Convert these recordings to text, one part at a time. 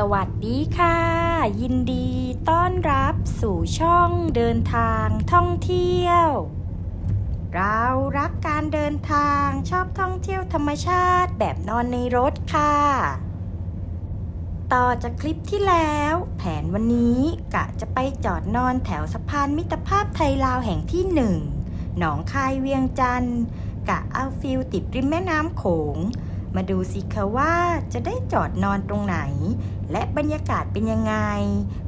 สวัสดีค่ะ ยินดีต้อนรับสู่ช่องเดินทางท่องเที่ยว เรารักการเดินทางชอบท่องเที่ยวธรรมชาติแบบนอนในรถค่ะ ต่อจากคลิปที่แล้ว แผนวันนี้กะจะไปจอดนอนแถวสะพานมิตรภาพไทยลาวแห่งที่หนึ่งหนองคายเวียงจันทร์กะเอาฟิลติดริมแม่น้ำโขงมาดูสิคะว่าจะได้จอดนอนตรงไหน และบรรยากาศเป็นยังไง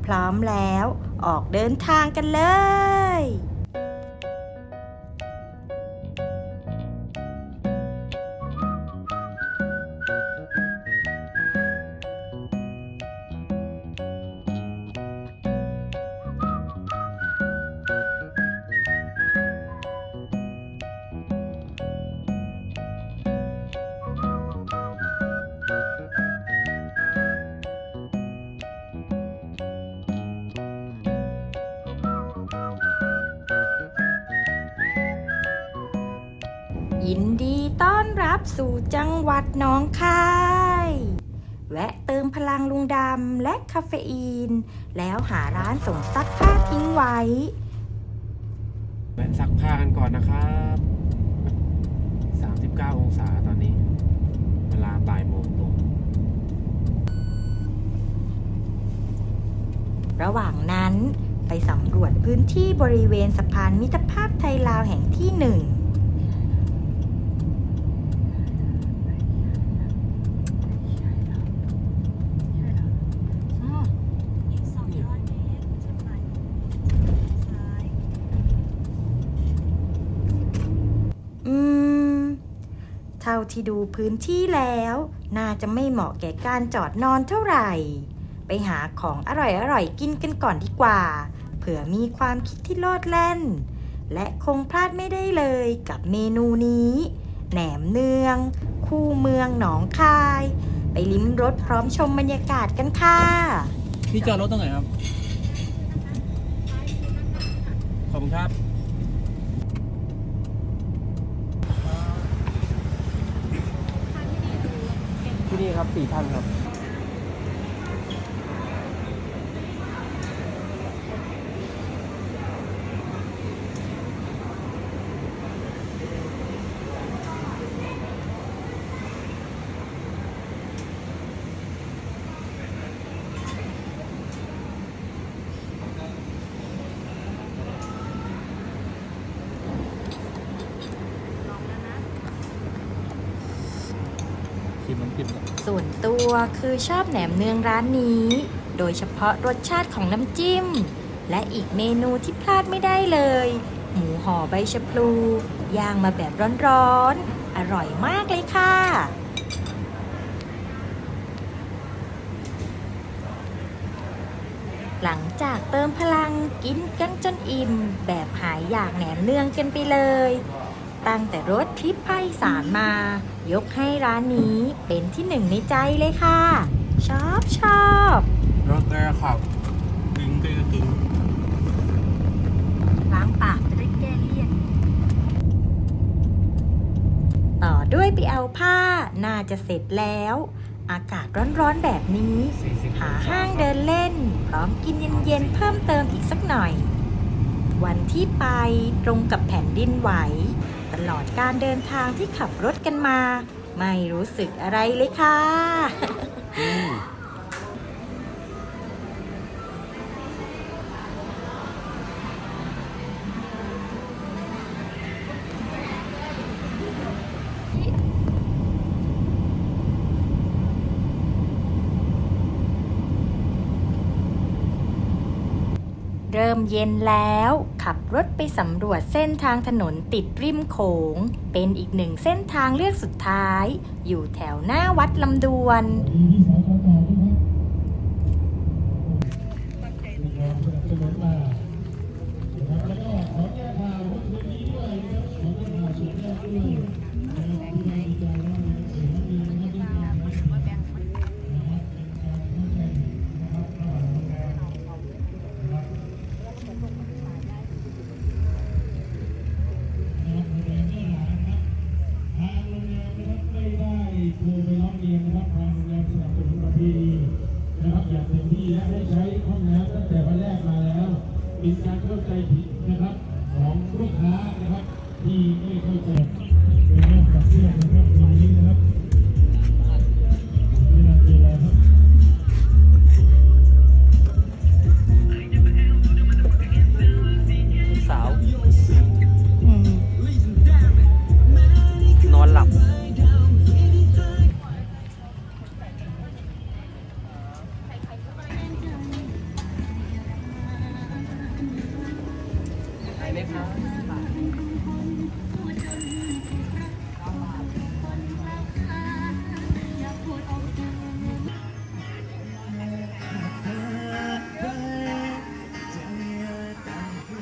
พร้อมแล้ว ออกเดินทางกันเลย ยินดีต้อนรับสู่จังหวัดหน้องคาย แวะเติมพลังลุงดำและคาเฟอีน แล้วหาร้านส่งซักผ้าทิ้งไว้ แวะซักผ้ากันก่อนนะครับ 39 องศาตอนนี้ เวลาบ่ายโมงตรง ระหว่างนั้นไปสำรวจพื้นที่บริเวณสะพานมิตรภาพไทยลาวแห่งที่หนึ่ง อีก200เมตรจะไปซ้าย อืม เท่าที่ดูพื้นที่แล้ว น่าจะไม่เหมาะแก่การจอดนอนเท่าไหร่ ไปหาของอร่อยๆกินกันก่อนดีกว่า เผื่อมีความคิดที่โลดแล่น และคงพลาดไม่ได้เลยกับเมนูนี้ แหนมเนือง คู่เมืองหนองคาย ไปลิ้มรสพร้อมชมบรรยากาศกันค่ะพี่จอดรถตรงไหนครับ ขอบคุณครับ ที่นี่ ครับสี่พันครับ ชิมน้ำจิ้มก่อน ส่วน ตัวคือชอบแหนมเนืองร้านนี้ โดยเฉพาะรสชาติของน้ำจิ้ม และอีกเมนูที่พลาดไม่ได้เลย หมูห่อใบชะพลูย่างมาแบบร้อนๆ อร่อยมากเลยค่ะหลังจากเติมพลังกินกันจนอิ่ม แบบหายอยากแหนมเนืองกันไปเลย ตั้งแต่รถทริปภาคอีสานมา ยกให้ร้านนี้เป็นที่หนึ่งในใจเลยค่ะ ชอบชอบรถแกขับกินก็จะกินล้างปากจะได้แก้เลี่ยน ต่อด้วยไปเอาผ้าน่าจะเสร็จแล้ว อากาศร้อนๆแบบนี้ หาห้างเดินเล่น พร้อมกินเย็นๆเพิ่มเติมอีกสักหน่อยวันที่ไปตรงกับแผ่นดินไหว ตลอดการเดินทางที่ขับรถกันมา ไม่รู้สึกอะไรเลยค่ะ เริ่มเย็นแล้ว ขับรถไปสำรวจเส้นทางถนนติดริมโขง เป็นอีกหนึ่งเส้นทางเลือกสุดท้าย อยู่แถวหน้าวัดลำดวน ค้านะครับที่ไม่เข้าใจ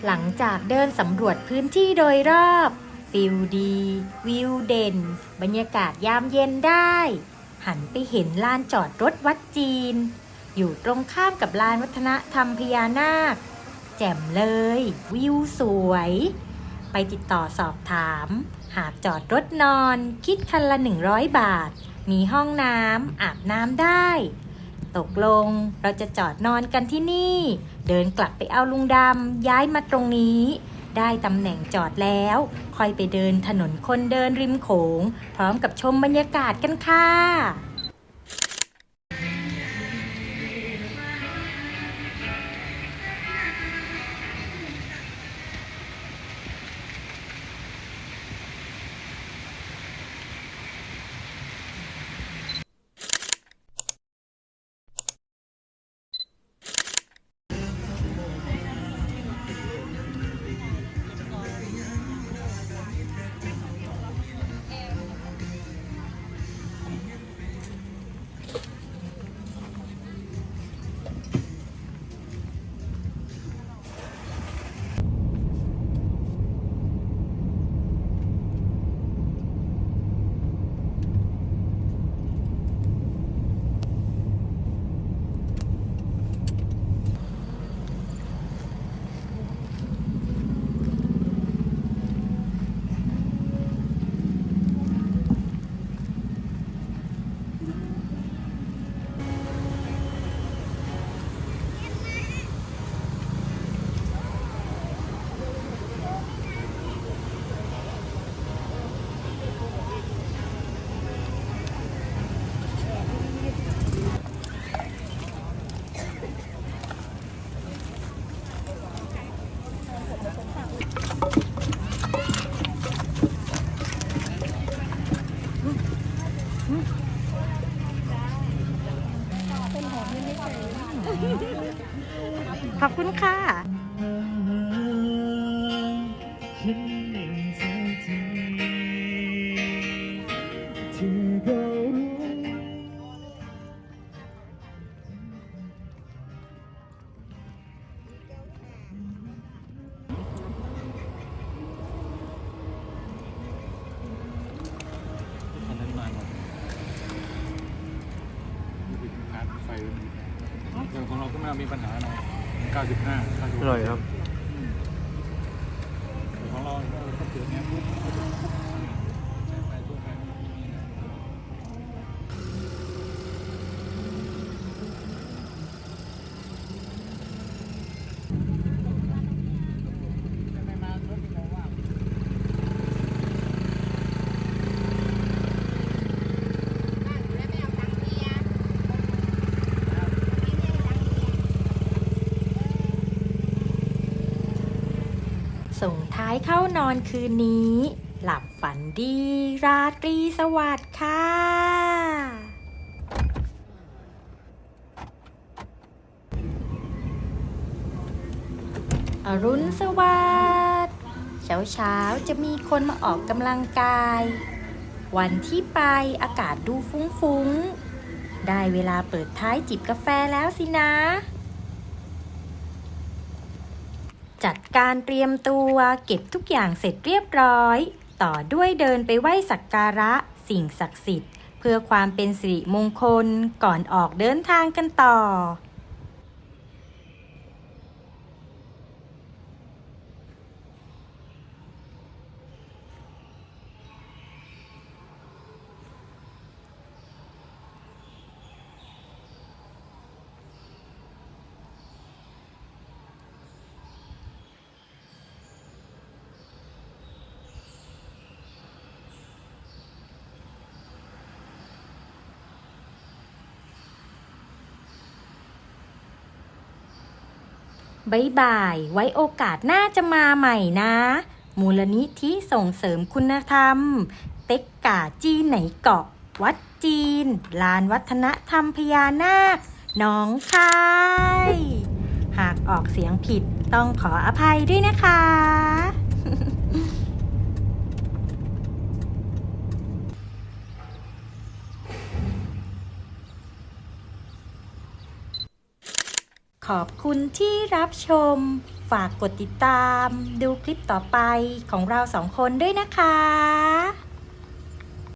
หลังจากเดินสำรวจพื้นที่โดยรอบ ฟิลดี วิวเด่น บรรยากาศยามเย็นได้ หันไปเห็นลานจอดรถวัดจีน อยู่ตรงข้ามกับลานวัฒนธรรมพญานาค แจ่มเลย วิวสวย ไปติดต่อสอบถาม หากจอดรถนอน คิดคันละ 100 บาท มีห้องน้ำอาบน้ำได้ ตกลง เราจะจอดนอนกันที่นี่ เดินกลับไปเอาลุงดำย้ายมาตรงนี้ ได้ตำแหน่งจอดแล้ว ค่อยไปเดินถนนคนเดินริมโขง พร้อมกับชมบรรยากาศกันค่ะ คุณค่ะคันนั้นมาหมดคาร์ไฟแต่ของเราก็ไม่มีปัญหาอะไร 95 95อร่อยครับ ของเราก็เกิดเนี้ยปุ๊บใช้ไฟทั่วไปไม่มีนะ ส่ง ท้ายเข้านอนคืนนี้ หลับฝันดี ราตรีสวัสดิ์ค่ะอรุณสวัสดิ์เช้าเช้าจะมีคนมาออกกำลังกาย วันที่ไปอากาศดูฟุ้งๆ ได้เวลาเปิดท้ายจิบกาแฟแล้วสินะ จัดการเตรียมตัวเก็บทุกอย่างเสร็จเรียบร้อย ต่อด้วยเดินไปไหว้สักการะ สิ่งศักดิ์สิทธิ์ เพื่อความเป็นสิริมงคลก่อนออกเดินทางกันต่อ บายบาย ไว้โอกาสหน้าจะมาใหม่นะ มูลนิธิส่งเสริมคุณธรรม เต็กกาจีไหนเกาะ วัดจีน ลานวัฒนธรรมพญานาคหน้องคาย หากออกเสียงผิดต้องขออภัยด้วยนะคะ ขอบคุณที่รับชม ฝากกดติดตาม ดูคลิปต่อไปของเราสองคนด้วยนะคะ